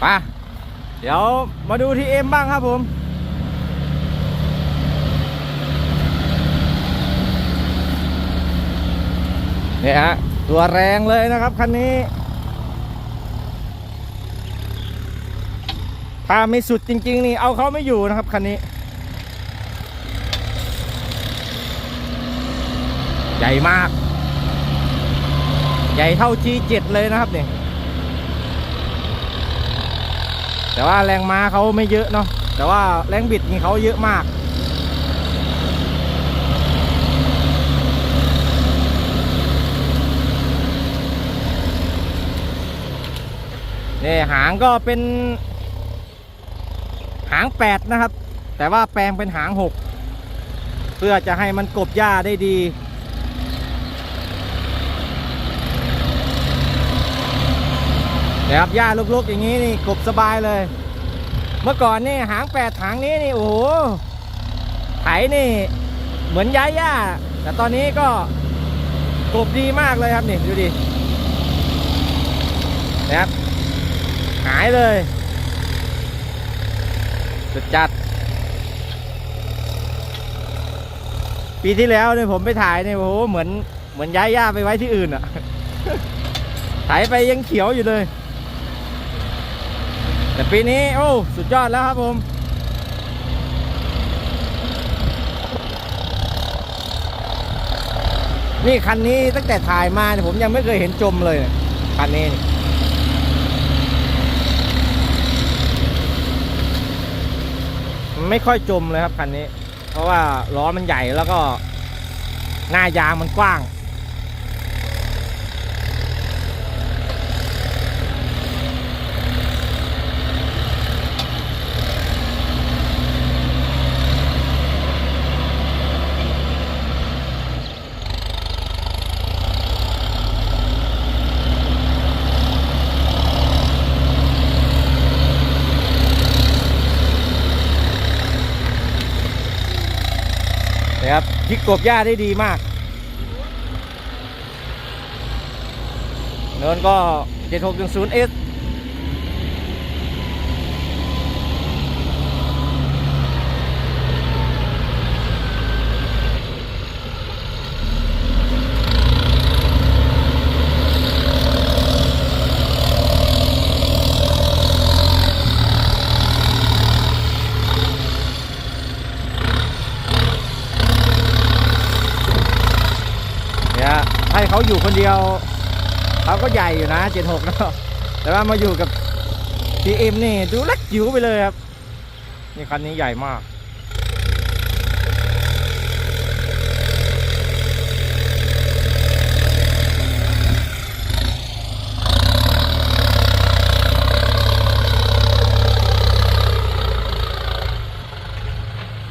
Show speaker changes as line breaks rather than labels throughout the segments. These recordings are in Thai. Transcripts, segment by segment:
ไปเดี๋ยวมาดูทีเอ็มบ้างครับผมเนี่ยฮะตัวแรงเลยนะครับคันนี้ ถ้าไม่สุดจริง ๆ นี่เอาเขาไม่อยู่นะครับคันนี้ ใหญ่มาก ใหญ่เท่า G7 เลยนะครับเนี่ย แต่ว่าแรงม้าเขาไม่เยอะเนาะแต่ว่าแรงบิดนี่เขาเยอะมากนี่หางก็เป็นหางแปดนะครับ แต่ว่าแปลงเป็นหางหกเพื่อจะให้มันกบหญ้าได้ดี นะครับหญ้าลุกๆอย่างนี้นี่กบสบายเลย เมื่อก่อนนี่หางแปดหางนี้นี่โอ้โหไถนี่ เหมือนย้ายหญ้า แต่ตอนนี้ก็กบดีมากเลยครับนี่ดูดินะครับหายเลยสุดจัด ปีที่แล้วเนี่ยผมไปถ่ายเนี่ยโอ้โหเหมือนเหมือนย้ายหญ้าไปไว้ที่อื่นอะไถไปยังเขียวอยู่เลย แต่ปีนี้ โอ้ สุดยอดแล้วครับผมนี่คันนี้ตั้งแต่ถ่ายมาผมยังไม่เคยเห็นจมเลย คันนี้ ไม่ค่อยจมเลยครับคันนี้ เพราะว่าล้อมันใหญ่แล้วก็ หน้ายางมันกว้าง พลิกกบหญ้าได้ดีมากเนินก็ 76.0S เนี่ย ให้เขาอยู่คนเดียวเขาก็ใหญ่อยู่นะ76นะแต่ว่ามาอยู่กับ TM นี่ดูเล็กจิ๋วไปเลยครับ นี่คันนี้ใหญ่มาก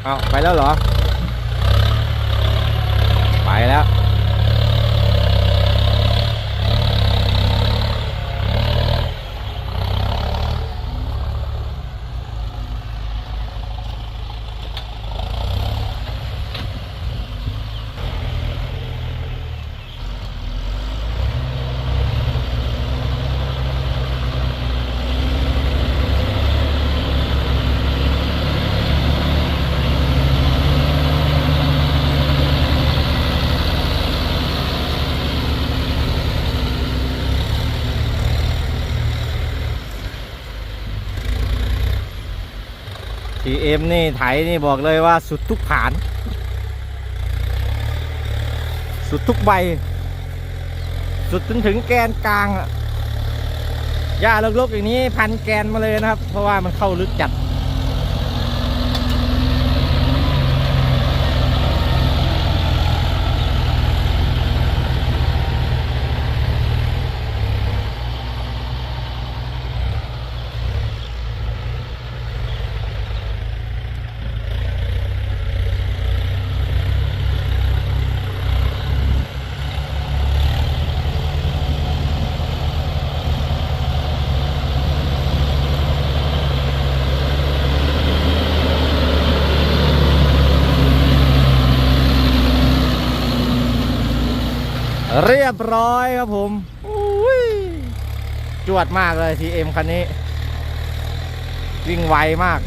เอาไปแล้วเหรอ ทีเอ็มนี่ไถนี่บอกเลยว่าสุดทุกผาน สุดทุกใบ สุดจนถึงแกนกลางอะหญ้าลกๆอย่างนี้พันแกนมาเลยนะครับ เพราะว่ามันเข้าลึกจัด เรียบร้อยครับผมจวดมากเลยทีเอ็มคันนี้ วิ่งไวมาก